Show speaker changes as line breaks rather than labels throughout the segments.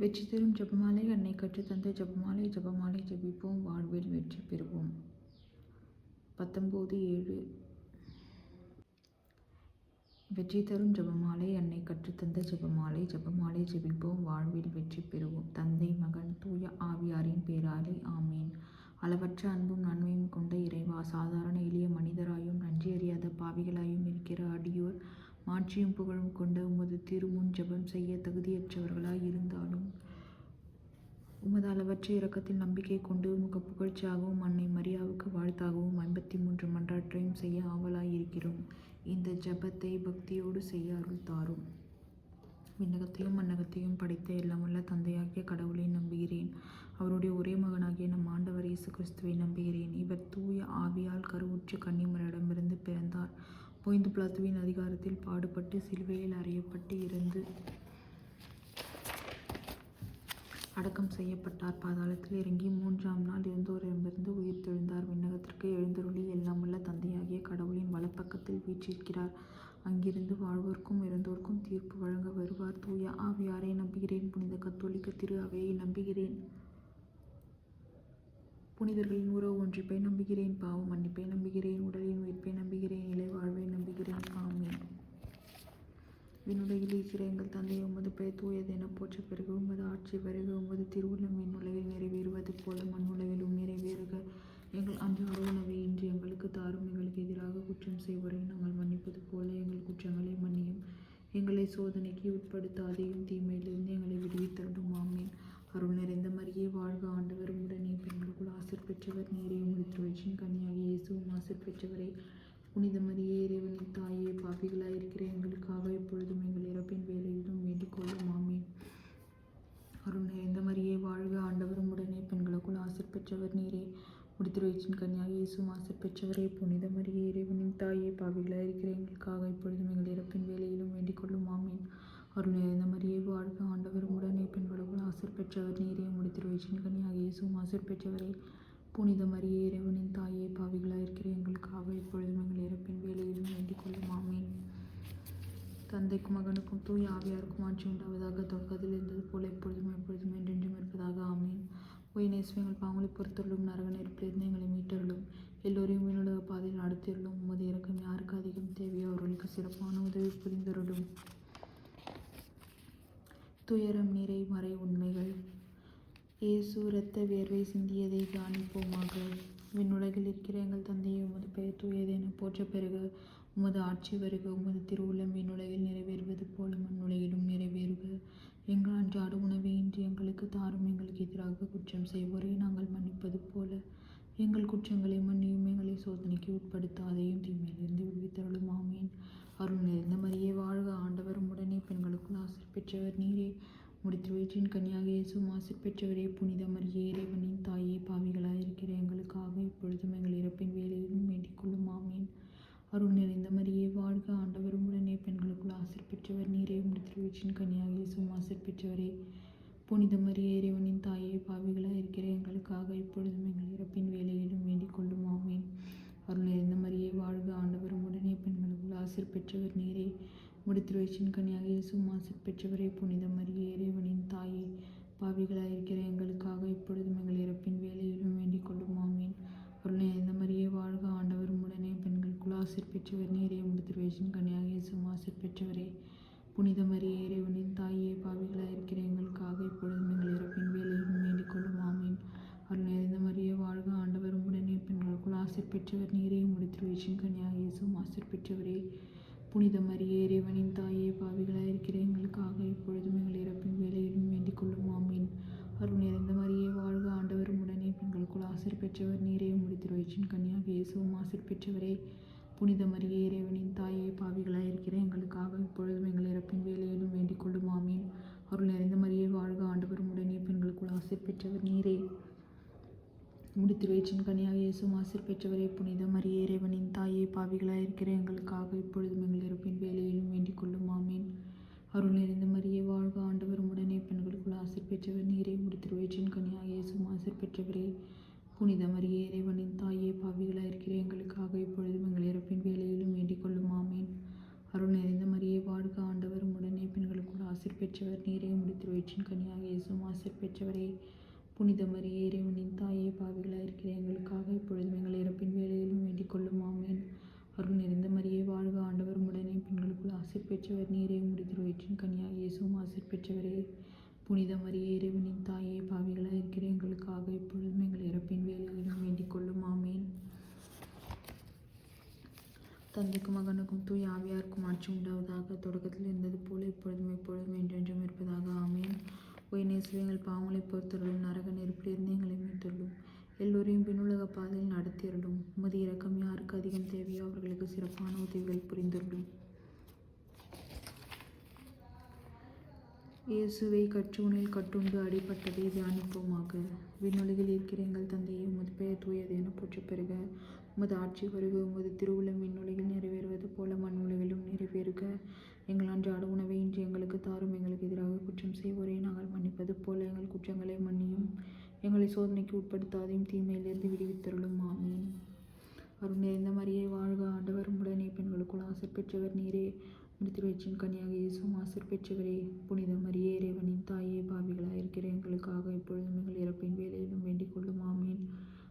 வெற்றி தரும் ஜெபமாலை அன்னை கற்றுத்தந்த ஜெபமாலை ஜெபமாலை ஜெபிப்போம். வாழ்வில் வெற்றி பெறுவோம். பத்தொம்போது ஏழு. வெற்றி தரும் ஜெபமாலை அன்னை கற்றுத்தந்த ஜெபமாலை ஜெபமாலை ஜபிப்போம். வாழ்வில் வெற்றி பெறுவோம். தந்தை மகன் தூய ஆவியாரின் பேராலே ஆமீன். அளவற்ற அன்பும் நன்மையும் கொண்ட இறைவா சாதாரண எளிய மனிதராயும் நன்றி அறியாத பாவிகளாயும் இருக்கிற அடியோர் மாட்சியும் புகழும் கொண்ட உமது திருமுன் ஜெபம் செய்ய தகுதியற்றவர்களாய் இருந்தாலும் உமது அளவற்ற இறக்கத்தில் நம்பிக்கை கொண்டு உமக்கு புகழ்ச்சியாகவும் அன்னை மரியாவுக்கு வாழ்த்தாகவும் ஐம்பத்தி மூன்று மன்றாற்றையும் செய்ய ஆவலாயிருக்கிறோம். இந்த ஜெபத்தை பக்தியோடு செய்ய அருள் தாரும். விண்ணகத்தையும் மன்னகத்தையும் படைத்த எல்லாமுள்ள தந்தையாகிய கடவுளை நம்புகிறேன். அவருடைய ஒரே மகனாகிய நம் ஆண்டவர் இயேசு கிறிஸ்துவை நம்புகிறேன். இவர் தூய ஆவியால் கருவுற்று கன்னிமரிடமிருந்து பிறந்தார். பொய்ந்து பிளாத்துவின் அதிகாரத்தில் பாடுபட்டு சிலுவையில் அறியப்பட்டு இருந்து அடக்கம் செய்யப்பட்டார். பாதாளத்தில் இறங்கி மூன்றாம் நாள் இருந்தோரிடமிருந்து உயிர் தெழுந்தார் விண்ணகத்திற்கு எழுந்தருளி எல்லாம் உள்ள தந்தையாகிய கடவுளின் வலப்பக்கத்தில் வீற்றிருக்கிறார். அங்கிருந்து வாழ்வோர்க்கும் இறந்தோர்க்கும் தீர்ப்பு வழங்க வருவார். தூய ஆவியாரை நம்புகிறேன். புனித கத்தோலிக்க திரு அவையை நம்புகிறேன். புனிதர்களின் உறவு ஒன்றிப்பை நம்புகிறேன் பாவம் மன்னிப்பை நம்புகிறேன் உடலின் உயிர்ப்பை நம்புகிறேன் இலை வாழ்வை நம்புகிறேன். ஆமீன். விண்ணுலகில் இருக்கிற எங்கள் தந்தை உமது பெயர் தூயது என போற்ற பிறகு உமது ஆட்சி வருக உமது திருவுள்ளம் விண்ணுலகில் நிறைவேறுவது போல மண்ணுலகிலும் நிறைவேறுக. எங்கள் அன்றாட உணவை இன்று எங்களுக்கு தாரும் எங்களுக்கு எதிராக குற்றம் செய்வரை நாங்கள் மன்னிப்பது போல எங்கள் குற்றங்களை மன்னியும். எங்களை சோதனைக்கு உட்படுத்தாதையும் தீமையிலிருந்து எங்களை விடுவித்தரட்டும் ஆமீன். அருள் நிறைந்த மரியே வாழ்க ஆண்டவர். உடனே பெண்களுக்குள் ஆசிர் பெற்றவர். நீரே உமது கன்னியாகி இயேசுவும் ஆசிர் பெற்றவரே. புனித மரியே இறைவனின் தாயே பாவிகளாக இருக்கிற எங்களுக்காக எப்பொழுதும் எங்கள் இறப்பின் வேலையிலும் வேண்டிக் கொள்ளும். ஆமீன். அருள் நிறைந்த மரியே வாழ்க ஆண்டவரும் உடனே பெண்களுக்குள் ஆசிர் பெற்றவர். நீரே முடித்திருவச்சின் கன்னியாக இயேசுவும் ஆசிர் பெற்றவரே. புனித மரியே இறைவனின் தாயே பாவிகளாக இருக்கிற எங்களுக்காக இப்பொழுதும் எங்கள் இறப்பின் வேலையிலும் வேண்டிக் கொள்ளும். ஆமீன். அருள் இந்த மாதிரியே வாழ்க ஆண்டவர் உடனே பெண்களுக்குள் ஆசர் பெற்றவர் நீரே முடித்திருவை கன்னியாக இயேசும் ஆசர் பெற்றவரே. புனித மரியே இறைவனின் தாயே பாவிகளாக இருக்கிற எங்களுக்காக இப்பொழுதும் எங்கள் இறப்பின் வேலையிலும் வேண்டிக் கொள்ளும். ஆமீன். தந்தைக்கும் மகனுக்கும் தூய் ஆவியாருக்கும் ஆட்சி உண்டாவதாக தொடக்கத்தில் இருந்தது போல எப்பொழுதும் எப்பொழுதும் என்றென்றும் இருப்பதாக. ஆமீன். ஒயினேஸ் எங்கள் பாவங்களை பொறுத்தருளும் நரக நெருப்பிலிருந்து எங்களை மீட்டருளும். எல்லோரையும் விண்ணுலக பாதையில் அடுத்திருளும் உமது இறக்கம் யாருக்கு அதிகம்? தேவையோ? அவர்களுக்கு சிறப்பான உதவி புரிந்தருளும். துயரம் நிறை மறை உண்மைகள். இயேசு இரத்த வேர்வை சிந்தியதை தியானிப்போமாக விண்ணுலகில் இருக்கிற எங்கள் தந்தையை உமது பெயர் தூயது என போற்ற பிறகு உமது ஆட்சி வருக. உமது திருவுள்ளம் விண்ணுலகில் நிறைவேறுவது போல மண்ணுலகிலும் நிறைவேறுக. எங்கள் அன்றாட உணவை இன்று எங்களுக்கு தாரும் எங்களுக்கு எதிராக குற்றம் செய்வோரை நாங்கள் மன்னிப்பது போல. எங்கள் குற்றங்களை மன்னியும் எங்களை சோதனைக்கு உட்படுத்தாதையும் தீமையிலிருந்து விடுவித்தருளும். ஆமீன். அருள் நிறைந்த மரியே வாழ்க ஆண்டவர் உடனே பெண்களுக்குள் ஆசிர் பெற்றவர் நீரே. முடித்து வயிற்றின் கனியாக இயேசும் ஆசிர் பெற்றவரே. புனித மரியே இறைவனின் தாயே பாவிகளாக இருக்கிற எங்களுக்காக இப்பொழுதும் எங்கள் இறப்பின் வேலையிலும் வேண்டிக் கொள்ளும். ஆமீன். அருள் நிறைந்த மரியே வாழ்க ஆண்டவரும் உடனே பெண்களுக்குள் ஆசிர் பெற்றவர் நீரே. முடித்து வயிற்றின் கனியாக இயேசும் ஆசிர் பெற்றவரே. புனித மரியே இறைவனின் தாயே பாவிகளாக இருக்கிற எங்களுக்காக இப்பொழுதும் எங்கள் இறப்பின் வேலையிலும் வேண்டிக் கொள்ளும். ஆமீன். அருள் நிறைந்த மாதிரியே வாழ்க ஆண்டவரும் உடனே பெண்களுக்குள் ஆசிர் பெற்றவர் நீரே. முடித்திருவச்சின் கனியாக இயேசும் ஆசிர் பெற்றவரே புனித மரியே இறைவனின் தாயே. பாவிகளாயிருக்கிற எங்களுக்காக இப்பொழுதும் எங்கள் இறப்பின் வேலையிலும் வேண்டிக் கொள்ளும் ஆமீன். அருள் நிறைந்த மாதிரியே வாழ்க ஆண்டவரும் உடனே பெண்களுக்குள் ஆசிர் பெற்றவர் நீரே. முடித்திருவச்சின் கனியாக இயேசும் ஆசிர் பெற்றவரே. புனித மரியே இறைவனின் தாயே பாவிகளாயிருக்கிற எங்களுக்காக இப்பொழுதும் எங்கள் இறப்பின் வேலையிலும் வேண்டிக் கொள்ளும் ஆமீன். அருள் நிறைந்த மாதிரியே வாழ்க ஆண்டவர் பெண்களுக்குள் ஆசிர் பெற்றவர் நீரே முடித்திருவச்சின் கன்னியாக இயேசும் ஆசிர் பெற்றவரே. புனித மரியே இறைவனின் தாயே பாவிகளாக இருக்கிற எங்களுக்காக இப்பொழுதும் எங்கள் இறப்பின் வேலையிலும் வேண்டிக் கொள்ளும். ஆமீன். அருள் நிறைந்த மரியே வாழ்க ஆண்டவரும் உடனே பெண்களுக்குள் ஆசிர் பெற்றவர் நீரே முடித்திருவச்சின் கன்னியாக இயேசுவும் ஆசிர் பெற்றவரே. புனித மரியே இறைவனின் தாயே பாவிகளாக இருக்கிற எங்களுக்காக இப்பொழுதும் எங்கள் இறப்பின் வேலையிலும் வேண்டிக் கொள்ளும். ஆமீன். அருள் நிறைந்த மரியே வாழ்க ஆண்டவரும் உடனே பெண்களுக்குள் ஆசிர் பெற்றவர் நீரே. முடித்திருவச்சின் கனியாக இயேசும் ஆசிர் பெற்றவரே புனித மரிய இறைவனின் தாயே பாவிகளாக இருக்கிற எங்களுக்காக இப்பொழுதும் எங்கள் இருப்பின் வேலையிலும் வேண்டிக் கொள்ளும். ஆமீன். அருள் நிறைந்த மரியே வாழ்க ஆண்டவர் உடனே பெண்களுக்குள் ஆசிர் பெற்றவர் நீரே. முடித்திருவச்சின் கனியாக இயேசும் ஆசிர் பெற்றவரே புனித மரிய இறைவனின் தாயே பாவிகளாக இருக்கிற எங்களுக்காக இப்பொழுதும் எங்கள் இறப்பின் வேலையிலும் வேண்டிக் கொள்ளும். ஆமீன். அருள் நிறைந்த மரியே வாழ்க ஆண்டவர் உடனே பெண்களுக்குள் ஆசிர் பெற்றவர் நீரே. உம்முடைய கனியாக இயேசும் ஆசிர் பெற்றவரே புனித மரியே இறைவனின் தாயே பாவிகளாக இருக்கிற எங்களுக்காக இப்பொழுதும் எங்கள் இறப்பின் வேலையிலும் வேண்டிக் கொள்ளும். ஆமேன். அருள் நிறைந்த மரியே வாழ்க ஆண்டவர் உடனே பெண்களுக்குள் ஆசிர் பெற்றவர் நீரே உம்முடைய வயிற்றின் கனியாக இயேசுவும் ஆசிர் பெற்றவரே. புனித மரியே இறைவனின் தாயே பாவிகளாக இருக்கிற எங்களுக்காக இப்பொழுதும் எங்கள் இறப்பின் வேலையிலும் வேண்டிக் கொள்ளும். ஆமேன். தந்தைக்கும் மகனுக்கும் தூய் ஆவியாருக்கும் ஆட்சி உண்டாவதாக தொடக்கத்தில் இருந்தது போல இப்பொழுதும் எப்பொழுதும் என்றென்றும் இருப்பதாக. ஆமேன். உயர்நேசில் எங்கள் பாவங்களை பொறுத்தருளும். நரக நெருப்பிலிருந்து எங்களை மீட்டருளும். எல்லோரையும் பின்னுலக பாதையில் நடத்தியருளும். உமது இறக்கம் யாருக்கு அதிகம் தேவையோ அவர்களுக்கு சிறப்பான உதவிகள் புரிந்துள்ளோம் இயேசுவை கற்றுணில் கட்டுண்டு அடிபட்டதை தியானிப்போமாக. விண்ணுலகில் இருக்கிற எங்கள் தந்தையை உமது பெயர் தூயது என போற்ற பெறுக உமது ஆட்சி வருக உமது திருவுளம் விண்ணுலகில் நிறைவேறுவது போல மண் உலகிலும் நிறைவேறுக. எங்கள் அன்றாட உணவை இன்று எங்களுக்கு தாரும். எங்களுக்கு எதிராக குற்றம் செய்வோரை. நாங்கள் மன்னிப்பது போல எங்கள் குற்றங்களை மன்னியும். எங்களை சோதனைக்கு உட்படுத்தாதையும் தீமையிலிருந்து விடுவித்தருளும். ஆமீன். அருண் நிறைந்த மாதிரியே வாழ்க ஆண்டவர் உடனே பெண்களுக்குள் ஆசர் பெற்றவர் நீரே. முடித்திருவச்சின் கன்னியாக இயேசும் ஆசர் பெற்றவரே. புனித மரியே இறைவனின் தாயே பாவிகளாக இருக்கிற எங்களுக்காக இப்பொழுதும் எங்கள் இறப்பின் வேலையிலும் வேண்டிக் கொள்ளும். ஆமீன்.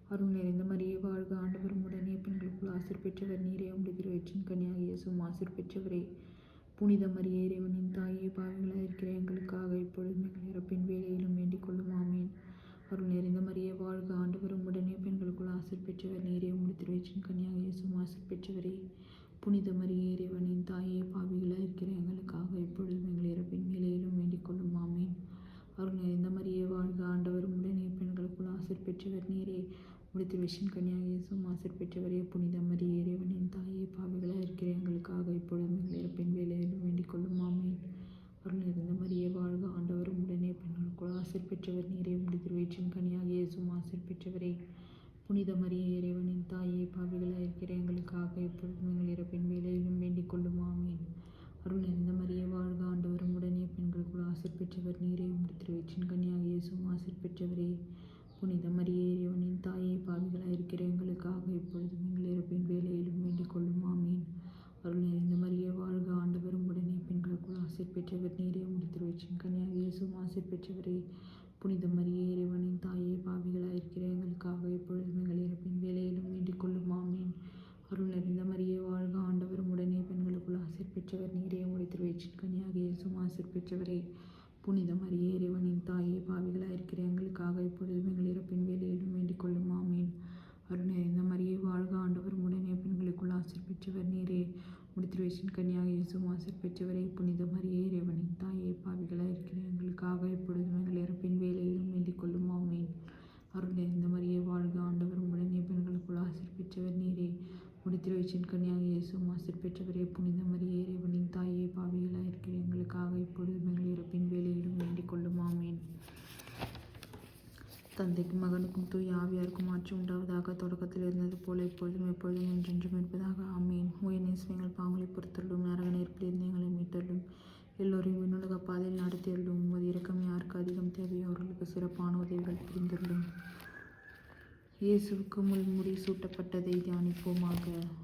அருள் நிறைந்த மரியே வாழ்க ஆண்டவர் உடனே பெண்களுக்குள் ஆசர் பெற்றவர் நீரே. முடித்திருவச்சின் கன்னியாக இயேசும் ஆசர் பெற்றவரே. புனித மரியே இறைவனின் தாயே பாவிகளாக இருக்கிற எங்களுக்காக இப்பொழுதும் எங்கள் இறப்பின் வேலையிலும் வேண்டிக் கொள்ளும். ஆமீன். அருள் நிறைந்த மரியே வாழ்க ஆண்டவரும் உடனே பெண்களுக்குள் ஆசிர் பெற்றவர் நீரே. உம்முடைய கன்னியாக இயேசும் ஆசிர் பெற்றவரே. புனித மரியே இறைவனின் தாயே பாவிகளாக இருக்கிற எங்களுக்காக இப்பொழுதும் எங்கள் இறப்பின் வேலையிலும் வேண்டிக் கொள்ளும். ஆமீன். அருள் நிறைந்த மரியே வாழ்க ஆண்டவரும் உடனே பெண்களுக்குள் ஆசிர் பெற்றவர் நீரே. முடித்து திருவயிற்றின் கன்னியாக இயேசு மாசர் பெற்றவரே புனித மரிய இறைவனின் தாயே பாவிகளாக இருக்கிற எங்களுக்காக இப்பொழுதும் எங்கள் இறப்பின் வேலையிலும் வேண்டிக் கொள்ளும். ஆமீன். அருள் இருந்த மரியே வாழ்க ஆண்டவரும் உடனே பெண்களுக்குள். ஆசிர் பெற்றவர் நீரே முடித்து வயிற்றின் கனியாக இயேசு மாசர் பெற்றவரே. புனித மரிய இறைவனின் தாயே பாவிகளாக இருக்கிற எங்களுக்காக இப்பொழுதும் எங்கள் இறப்பின் வேலையிலும் வேண்டிக் கொள்ளும். ஆமீன். அருள் நிறைந்த மரிய வாழ்க ஆண்டவரும் உடனே பெண்களுக்குள். ஆசிர் பெற்றவர் நீரே முடித்து வயிற்றின் கனியாக இயேசுவும் ஆசிர் பெற்றவரே. புனித மரியே தாயே பாவிகளாக இருக்கிற எங்களுக்காக இப்பொழுதும் எங்கள் இறப்பின் வேலையிலும் வேண்டிக் கொள்ளும். ஆமீன். அருள் நிறைந்த மரியே வாழ்க ஆண்டவரும் உடனே பெண்களுக்குள் ஆசிர் பெற்றவர் நேரே. உம்முடைய திருவயிற்றின் கனியாக ஆசிர் பெற்றவரே. புனித மரியே இறைவனின் தாயே பாவிகளாக இருக்கிற எங்களுக்காக இப்பொழுதும் எங்கள் இறப்பின் வேலையிலும் வேண்டிக் கொள்ளும். ஆமீன். அருள் நிறைந்த மரியே வாழ்க ஆண்டவரும் உடனே பெண்களுக்குள் ஆசிர் பெற்றவர் நீரே. உம்முடைய திருவயிற்றின் கனியாக இயேசும் ஆசிர் பெற்றவரே. புனித மரியே இறைவனின் தாயே பாவிகளாக இருக்கிற எங்களுக்காக இப்பொழுதும் எங்கள் இறப்பின் வேலையிலும் வேண்டிக் கொள்ளும். ஆமீன். அருள் நிறைந்த வாழ்க ஆண்டவர். உடனே பெண்களுக்குள் ஆசிர் பெற்றவர் நீரே. உம்முடைய திருவயிற்றின் கன்னியாக இயேசும் ஆசிர் பெற்றவரே. புனித மரியே இறைவனின் தாயே பாவிகளாக இருக்கிற எங்களுக்காக இப்பொழுதும் எங்கள் இறப்பின் வேலையிலும் வேண்டிக் கொள்ளும். ஆமீன். அருள் நிறைந்த வாழ்க ஆண்டவர். உடனே பெண்களுக்குள் ஆசிர் பெற்றவர் நீரே. உம்முடைய திருவயிற்றின் கன்னியாக இயேசும் ஆசிர் பெற்றவரே. புனித மரியே இறைவனின் தாயே பாவிகளாக இருக்கிற எங்களுக்காக இப்பொழுதும் எங்கள் இறப்பின் வேலையிலும் வேண்டிக் கொள்ளும் ஆமீன் தந்தைக்கும் மகனுக்கும் தூய் ஆவியாருக்கும் ஆட்சி உண்டாவதாக தொடக்கத்தில் இருந்தது போல இப்பொழுதும் எப்பொழுதும் என்றென்றும் இருப்பதாக. ஆமீன். உயர்நேச எங்கள் பாவங்களை பொறுத்தள்ளும் நரக நெருப்பிலிருந்து எங்களை மீட்டள்ளும் எல்லோரையும் விண்ணுலக பாதையில் நடத்தியள்ளும் உமது இறக்கம் யாருக்கு அதிகம் தேவையோ அவர்களுக்கு சிறப்பான உதவிகள் புரிந்துள்ளும் இயேசுவுக்கு முள்முடி சூட்டப்பட்டதை தியானிப்போமாக.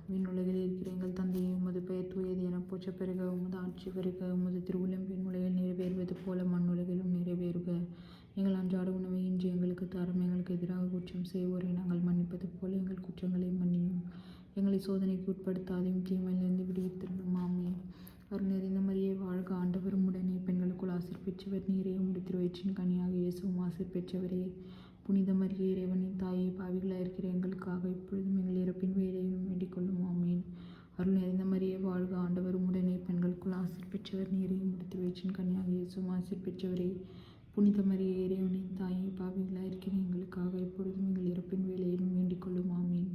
விண்ணுலகில் இருக்கிற எங்கள் தந்தையை உமது பெயர் தூயது என போச்ச பெருக. உமது ஆட்சி வருக உமது திருவுளம் விண்ணுலகில் நிறைவேறுவது போல மண்ணுலகிலும் நிறைவேறுக. எங்கள் அன்றாட உணவை இன்று எங்களுக்கு தாரும். எங்களுக்கு எதிராக குற்றம் செய்வோரை நாங்கள் மன்னிப்பது போல எங்கள் குற்றங்களை மன்னியும். எங்களை சோதனைக்கு உட்படுத்தாதையும் தீமையிலிருந்து விடுவித்திருந்தும் ஆமீன். அருண் நிறைந்த மரியே வாழ்க ஆண்டவரும் உடனே பெண்களுக்குள் ஆசிர் பெற்றவர். நீரே முடித்திரு வயிற்றின் கனியாக இயேசுவும் ஆசிர் பெற்றவரே. புனித மரியே இறைவனின் தாயை பாவிகளாக இருக்கிற எங்களுக்காக இப்பொழுதும் எங்கள் இறப்பின் வேலையிலும் வேண்டிக்கொள்ளும் ஆமீன். அருள் நிறைந்த மரியே வாழ்க ஆண்டவரும் உடனே பெண்களுக்குள் ஆசிர் பெற்றவர். நீரே முடித்திரு வயிற்றின் கனியாக இயேசுவும் ஆசிர் பெற்றவரே. புனித மரிய இறைவனின் தாயை பாவிகளாக இருக்கிற எங்களுக்காக எப்பொழுதும் எங்கள் இறப்பின் வேலையிலும் வேண்டிக் கொள்ளும். ஆமீன்.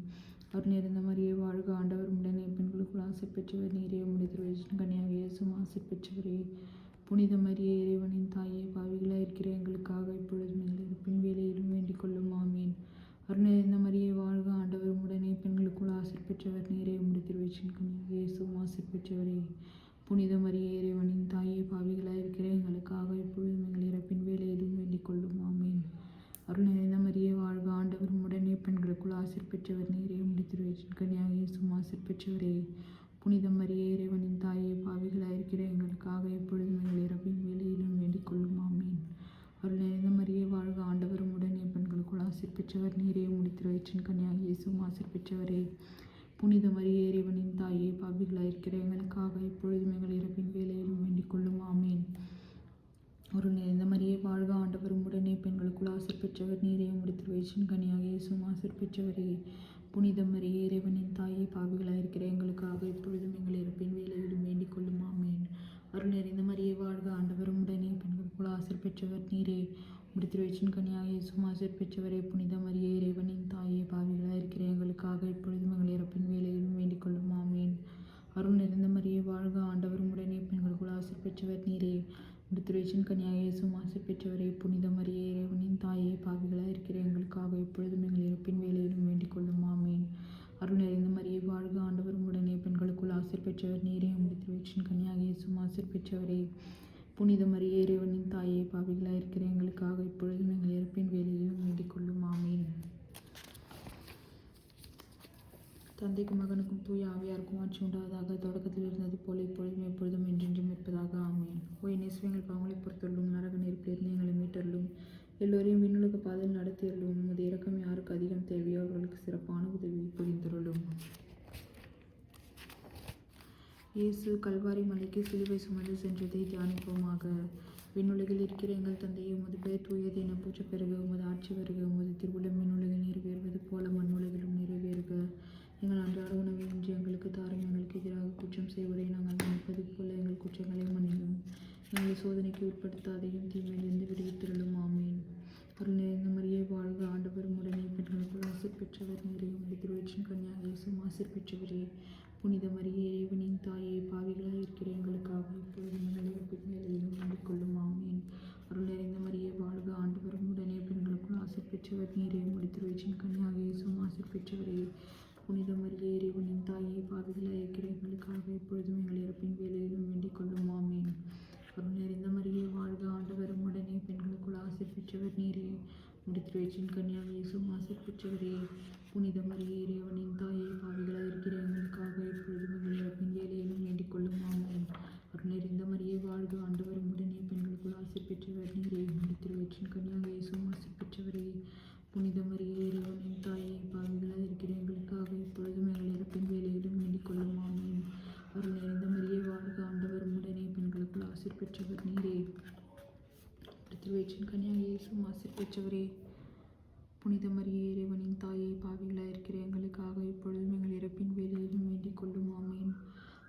அவர் நிறைந்த மாதிரியே வாழ்க ஆண்டவர் உடனே பெண்களுக்குள் ஆசை பெற்றவர் நீரே. உம்முடைய கனியாக இயேசும் ஆசை பெற்றவரே. புனித மரிய இறைவனின் தாயை பாவிகளாக இருக்கிற எங்களுக்காக இப்பொழுதும் எங்கள் இறப்பின் வேலையிலும் வேண்டிக் கொள்ளும். ஆமீன். அருள் நிறைந்த மாதிரியே வாழ்க ஆண்டவர் உடனே பெண்களுக்குள் ஆசிர் பெற்றவர் நீரே. உம்முடைய கனியாக இயேசும் ஆசை பெற்றவரே. புனித மரியே இறைவனின் தாயே பாவிகளாக இருக்கிற எங்களுக்காக எப்பொழுதும் எங்கள் இறப்பின் வேலையிலும் வேண்டிக் கொள்ளும். ஆமேன். அருள் நிறைந்த மரியே வாழ்க ஆண்டவர். உடனே பெண்களுக்குள் ஆசிர் பெற்றவர் நீரே. முடித்திருவேற்றின் கனியாகிய சும் ஆசிர் பெற்றவரே. புனித மரியே இறைவனின் தாயே பாவிகளாக இருக்கிற எங்களுக்காக எப்பொழுதும் எங்கள் இறப்பின் வேலையிலும் வேண்டிக் கொள்ளும். ஆமேன். அருள் நிறைந்த மரியே வாழ்க ஆண்டவர். உடனே பெண்களுக்குள் ஆசிர் பெற்றவர் நீரே. முடித்திருவேற்றின் கனியாகிய சும் ஆசிர் பெற்றவரே. புனித மரிய இறைவனின் தாயே பாவிகளாயிருக்கிற எங்களுக்காக இப்பொழுதும் எங்கள் இறப்பின் வேலையிலும் வேண்டிக் கொள்ளும். ஆமேன். ஒரு நிறைந்த மரியே வாழ்க ஆண்டவரும் உடனே பெண்களுக்குள் ஆசர் பெற்றவர். நீரே முடித்து வயிற்றின் கனியாக இயேசும் ஆசர் பெற்றவரே. புனித மரிய இறைவனின் தாயே பாவிகளாயிருக்கிற இருக்கிற எங்களுக்கு எங்கள் இறப்பின் வேலையிலும் வேண்டிக் கொள்ளும் ஆமேன் அருள் நிறைந்த மரியே வாழ்க ஆண்டவரும் உடனே பெண்களுக்குள் ஆசிர் பெற்றவர் நீரே. முடித்திருவச்சின் கனியாக இயேசுவும் ஆசிர் பெற்றவரே புனித மரியே இறைவனின் தாயே பாவிகளாக இருக்கிற எங்களுக்காக இப்பொழுதும் எங்கள் இறப்பின் வேலையிலும் வேண்டிக் கொள்ளும். ஆமேன். அருள் நிறைந்த மரியே வாழ்க ஆண்டவரும் உடனே பெண்களுக்குள் ஆசிர் பெற்றவர் நீரே. முடித்திருவச்சின் கனியாக இயேசுவும் ஆசிர் பெற்றவரே புனித மரியே இறைவனின் தாயே பாவிகளாக இருக்கிற எங்களுக்காக இப்பொழுதும் எங்கள் இறப்பின் வேலையிலும் வேண்டிக் கொள்ளும். ஆமேன். அருள் நிறைந்த மரியே வாழ்க ஆண்டவரும் உடனே பெண்களுக்குள் ஆசிர் பெற்றவர் நீரே. முடித்திருவச்சின் கனியாக இயேசுவும் ஆசிர் பெற்றவரே. புனித மரியே இறைவனின் தாயே பாவிகளாயிருக்கிற எங்களுக்காக இப்பொழுதும் எங்கள் இறப்பின் வேலையிலும் வேண்டிக்கொள்ளும் ஆமீன். தந்தைக்கும் மகனுக்கும் தூய ஆவியாருக்கும் ஆட்சி உண்டாவதாக தொடக்கத்தில் இருந்தது போல இப்பொழுதும் எப்பொழுதும் என்றென்றும் இருப்பதாக. ஆமேன். ஓய் நேசுவங்கள் பாவங்களை பொறுத்தள்ளும் நரக நெருப்பிலிருந்து எங்களை மீட்டள்ளும் எல்லோரையும் விண்ணுலக பாதையில் நடத்தியள்ளும் உமது இறக்கம் யாருக்கு அதிகம்? தேவையோ அவர்களுக்கு சிறப்பான உதவி புரிந்துள்ளும் இயேசு கல்வாரி மலைக்கு சிலுவை சுமந்து சென்றதை தியானிப்போமாக. விண்ணுலகில் இருக்கிற எங்கள் தந்தையை உமது பெயர் தூயது என பூச்ச பிறகு உமது ஆட்சி வருக. உமது திருவுளம் மின்னுலகில் நிறைவேறுவது போல மண்ணுலகிலும் நிறைவேறுக. எங்கள் அன்றாட உணவை இன்று எங்களுக்கு தாரும் எங்களுக்கு எதிராக குற்றம் செய்வதை நாங்கள் மன்னிப்பது போல எங்கள் குற்றங்களை மன்னியும். எங்களை சோதனைக்கு உட்படுத்தாதையும் தீமையிலிருந்து விடுவித்திருளும். ஆமேன். அருள் நிறைந்த மரியே வாழ்க ஆண்டவரும் உடனே பெண்களுக்குள் ஆசிர் பெற்றவர் நிறைய உமது திருவற்றின் கன்னியாக இயேசும் ஆசிர் பெற்றவரே. புனித மரியே இறைவனின் தாயே பாவிகளாக இருக்கிற எங்களுக்காக இப்பொழுதும் எங்கள் வேலையிலும் ஆமேன். அருள் நிறைந்த மரியே வாழ்க ஆண்டவரும் உடனே பெண்களுக்குள் ஆசை பெற்றவர். நீரே முடித்திருவச்சின் கன்னியாக இயேசும் ஆசை பெற்றவரே. புனித மரியே இறைவனின் தாயே பாவிகளாக இருக்கிற எங்களுக்காக இப்பொழுதும் எங்கள் இறப்பின் வேலையிலும் வேண்டிக் கொள்ளும். ஆமேன். அருள் நிறைந்த மரியே வாழ்க ஆண்டவரும் உடனே பெண்களுக்குள் ஆசை பெற்றவர். நீரே முடித்திருவச்சின் கன்னியாக இயேசுவும் ஆசிர் பெற்றவரே புனித மரியே இறைவனின் தாயை பாவிகளாக இருக்கிற எங்களுக்காக எப்பொழுதும் எங்கள் இறப்பின் வேலையிலும் வேண்டிக் கொள்ளும். ஆமேன். அருள் நிறைந்த மரியே வாழ்க ஆண்டவரும் உடனே பெண்களுக்குள் ஆசை பெற்றவர் நீரே. முடித்திருவச்சின் கன்னியாக இயேசுவும் ஆசிர் பெற்றவரே புனித மரியே இறைவனின் தாயை பாவிகளாக இருக்கிற எங்களுக்காக எப்பொழுதும் எங்கள் இறப்பின் வேலையிலும் வேண்டிக் கொள்ளும். ஆமேன். அருள் நிறைந்த மரியே வாழ்க ஆண்டவரும் உடனே பெண்களுக்குள் ஆசிர் பெற்றவர் நீரே. திருவேற்றின் கன்னியாக இயேசு ஆசிர் பெற்றவரே புனித மரியே இறைவனின் தாயை பாவிகளாக இருக்கிற எங்களுக்காக இப்பொழுதும் எங்கள் இறப்பின் வேலையிலும் வேண்டிக் கொள்ளும். ஆமேன்.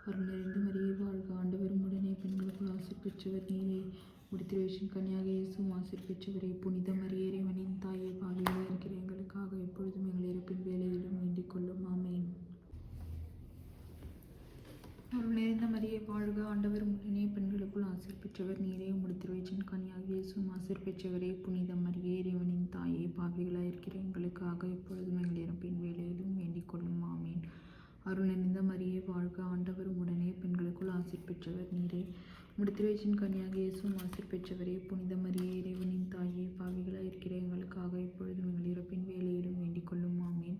அருள் நிறைந்து மரியே வாழ்க ஆண்டவரும் உடனே பெண்களுக்கு ஆசிர் பெற்றவர் நீரே. முடித்திருவேற்றின் கன்னியாக இயேசு ஆசிர் பெற்றவரே புனித மரியே இறைவனின் தாயை பாவிகளாக இருக்கிற எங்களுக்காக இப்பொழுதும் எங்கள் இறப்பின் வேலையிலும் வேண்டிக் கொள்ளும். ஆமேன். அருள் நிறைந்த மதியை வாழ்க. ஆண்டவர் உடனே பெண்களுக்குள் ஆசிர் பெற்றவர் நீரே. முடித்திருவை கன்னியாக இயேசும் ஆசிர் பெற்றவரே. புனித மரியே இறைவனின் தாயே பாவிகளாக இருக்கிற எங்களுக்காக இப்பொழுதும் எங்கள் இறப்பின் வேலையிலும் வேண்டிக் கொள்ளும். ஆமேன். அருள் நிறைந்த மரியை வாழ்க. ஆண்டவர் உடனே பெண்களுக்குள் ஆசிர் பெற்றவர் நீரே. முடித்திருவை கன்னியாக இயேசும் ஆசிர் பெற்றவரே. புனித மரியே இறைவனின் தாயே பாவிகளாக இருக்கிற எங்களுக்காக இப்பொழுதும் எங்கள் இறப்பின் வேலையிலும் வேண்டிக் கொள்ளும். ஆமேன்.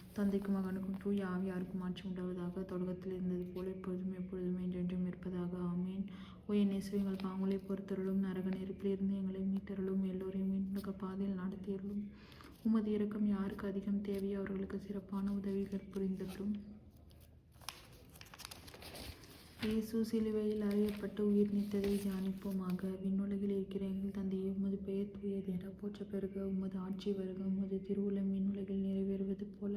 தந்தைக்கும் மகனுக்கும் தூய் ஆவியாருக்கும் ஆட்சி உண்டாவதாக தொடக்கத்தில் இருந்தது போல எப்பொழுதும் எப்பொழுதும் என்றென்றும் இருப்பதாக. ஆமேன். ஓ நேசு எங்கள் பாவங்களை பொறுத்தருளும் நரக நெருப்பிலிருந்து எங்களை மீட்டருளும் எல்லோரையும் மீண்டுக பாதையில் நடத்தியருளும். உமது இறக்கம் யாருக்கு அதிகம்? தேவையோ அவர்களுக்கு சிறப்பான உதவிகள் புரிந்தருளும். இயேசு சிலுவையில் அறியப்பட்டு உயிர் நீத்ததை தியானிப்போமாக. விண்ணுலகில் இருக்கிற எங்கள் தந்தையை உமது பெயர் தூயது என போற்ற பெருக உமது ஆட்சி வருக உமது திருவுளம் விண்ணுலகில் நிறைவேறுவது போல.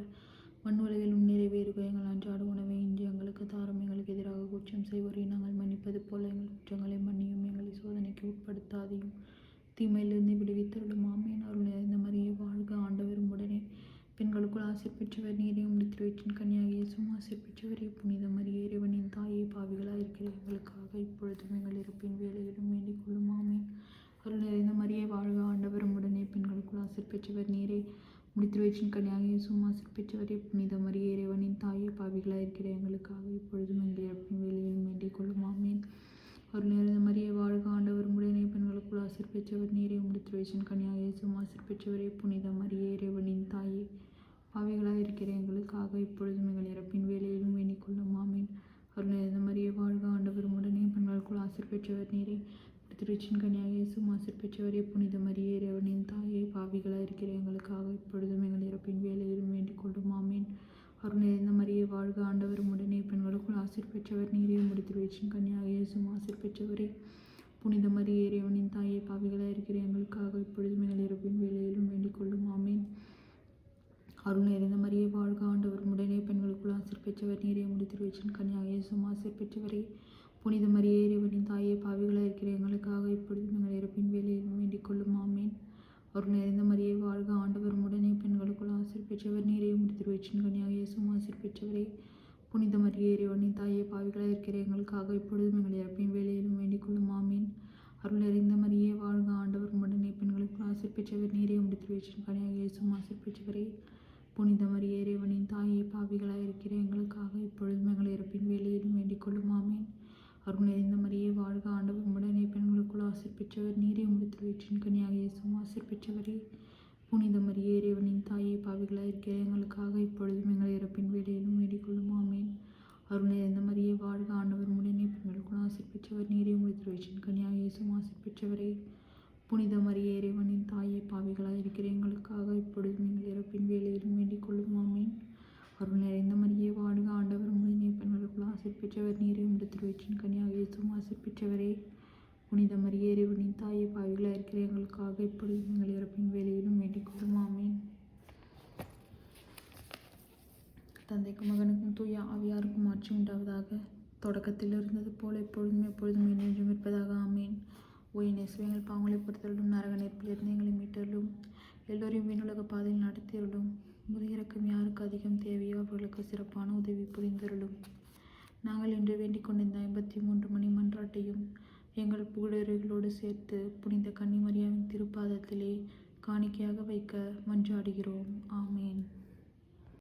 மண்ணுலகிலும் நிறைவேறுக. எங்கள் அன்றாட உணவை இன்று எங்களுக்கு தாரம். எங்களுக்கு எதிராக குற்றம் செய்வோரை நாங்கள் மன்னிப்பது போல. எங்கள் குற்றங்களை மன்னியும். எங்களை சோதனைக்கு உட்படுத்தாதையும். தீமையிலிருந்து விடுவித்தருளும். ஆமேன். அருள் நிறைந்த மாதிரியே வாழ்க ஆண்டவரும் உடனே. பெண்களுக்குள் ஆசிர் பெற்றவர் நீரே முடித்து திருவற்றின் கன்னியாக இயேசுவும் பெற்றவரே புனித மரிய இறைவனின் தாயே பாவிகளாக இருக்கிற எங்களுக்காக இப்பொழுதும் எங்கள் இருப்பின் வேலையிலும் வேண்டிக் கொள்ளுமாமே அருள் நிறைந்த மரியை வாழ்க ஆண்டவரும் உடனே பெண்களுக்குள் ஆசிர் பெற்றவர் நீரே முடித்திருவேற்றின் கன்னியாக இயேசுவும் ஆசிர் பெற்றவரே புனித மரிய இறைவனின் தாயே பாவிகளாக இருக்கிற எங்களுக்காக இப்பொழுதும் எங்கள் இருப்பின் வேலையிலும் வேண்டிக் கொள்ளும். அருள் நிறைந்த மரிய வாழ்க ஆண்டவர் உடனே பெண்களுக்குள் ஆசிர் பெற்றவர் நீரே முடித்திருவேற்றின் கனியாக இயேசும் ஆசிர் பெற்றவரே புனித மரிய இறைவனின் தாயே. பாவைகளாக இருக்கிற எங்களுக்காக இப்பொழுதும் எங்கள் இறப்பின் வேலையிலும் வேண்டிக்கொள்ளும். ஆமீன். அருள் நிறைந்த மரிய வாழ்க ஆண்டவர் உடனே பெண்களுக்குள் ஆசிர் பெற்றவர் நீரே திருச்சின் கன்னியாக இயேசும் ஆசிர் பெற்றவரே புனித மரியே இறைவனின் தாயே. பாவிகளாக இருக்கிற எங்களுக்காக இப்பொழுதும் எங்கள் இறப்பின் வேலையிலும் வேண்டிக் கொள்ளும் ஆமீன். கருணை நிறைந்த மரியே வாழ்க ஆண்டவர் உடனே பெண்களுக்குள் ஆசிர் பெற்றவர் நீரே முடித்திருவேற்றின் கன்னியாக இயேசும் ஆசிர் பெற்றவரே. புனித மரியே இறைவனின் தாயை பாவிகளாக இருக்கிற எங்களுக்காக இப்பொழுதும் எங்கள் இறப்பின் வேலையிலும் வேண்டிக் கொள்ளும். ஆமீன். அருள் நிறைந்த மரியே வாழ்க ஆண்டவர் உடனே பெண்களுக்குள் ஆசிர் பெற்றவர் நீரே முடித்திருவேற்றின் கன்னியாக இயேசும் ஆசிர் பெற்றவரே. புனித மரியே இறைவனின் தாயை பாவிகளாக இருக்கிற எங்களுக்காக இப்பொழுதும் எங்கள் இறப்பின் வேலையிலும் வேண்டிக் கொள்ளும் ஆமீன் அருள் நிறைந்த மரியை வாழ்க. ஆண்டவர் உடனே பெண்களுக்குள் ஆசிர் பெற்றவர் நீரே முடித்திருவச்சின் கன்னியாக இயேசும் ஆசிர் பெற்றவரே. புனித மரியே இறைவனி தாயே பாவிகளாக இருக்கிற எங்களுக்காக இப்பொழுதும் எங்களை இறப்பின் வேலையிலும் வேண்டிக் கொள்ளும் ஆமீன். அருள் நிறைந்த மரியே வாழ்க. ஆண்டவர் உடனே பெண்களுக்குள் ஆசிர் பெற்றவர் நீரே முடித்திருவேற்றின் கனியாக இயேசும் ஆசிர் பெற்றவரே. புனித மரியே இறைவனின் தாயே பாவிகளாக இருக்கிற எங்களுக்காக இப்பொழுதும் எங்களை இறப்பின் வேலையிலும் வேண்டிக் கொள்ளும் ஆமீன். அருள் நிறைந்த மரியே வாழ்க ஆண்டவர். உடனே பெண்களுக்குள் ஆசிர் பெற்றவர். நீரே உம்முடைய வயிற்றின் கனியாக இயேசும் ஆசிர் பெற்றவரே. புனித மரியே இறைவனின் தாயே பாவிகளாக இருக்கிற எங்களுக்காக இப்பொழுதும் எங்கள் இறப்பின் வேலையிலும் வேண்டிக்கொள்ளும். ஆமேன். ஆமீன் அருள் நிறைந்த மரியே வாழ்க ஆண்டவர். உடனே பெண்களுக்குள் ஆசிர் பெற்றவர். நீரே உம்முடைய வயிற்றின் கனியாக இயேசும் ஆசிர் பெற்றவரே. புனித மரியே இறைவனின் தாயே பாவிகளாக இருக்கிற எங்களுக்காக இப்பொழுதும் எங்கள் இறப்பின் வேலையிலும் வேண்டிக்கொள்ளும். ஆமேன் ஆமீன். அருள் நிறைந்த மரியே வாழ்க ஆண்டவர் உடனே பெண்களுக்குள் ஆசிர் நீரை நீரே முடித்திருவேற்றின் கன்னியாக இயேசுவும் ஆசிர் புனித மரியே இறைவனின் தாயை பாவிகளாக இருக்கிற எங்களுக்காக இப்படி எங்கள் இறப்பின் வேலையிலும் வேண்டிக் கொள்ளும். ஆமீன். தந்தைக்கும் மகனுக்கும் தூய ஆவியாருக்கும் ஆட்சி உண்டாவதாக. தொடக்கத்தில் இருந்தது போல எப்பொழுதும் எப்பொழுதும் என்றென்றும் இருப்பதாக. ஆமேன். ஓய் நெசுவங்கள் பாவங்களை பொறுத்தருளும். நரக நெருப்பிலிருந்து எங்களை மீட்டருளும். எல்லோரையும் விண்ணுலக பாதையில் நடத்தியருளும். முதியிறக்கம் யாருக்கு அதிகம் தேவையோ அவர்களுக்கு சிறப்பான உதவி புரிந்தருளும். நாங்கள் இன்று வேண்டிக் கொண்டிருந்த ஐம்பத்தி மூன்று மணி மன்றாட்டையும் எங்கள் புகழர்களோடு சேர்த்து புனித கன்னிமரியாவின் திருப்பாதத்திலே காணிக்கையாக வைக்க மன்றாடுகிறோம். ஆமேன்.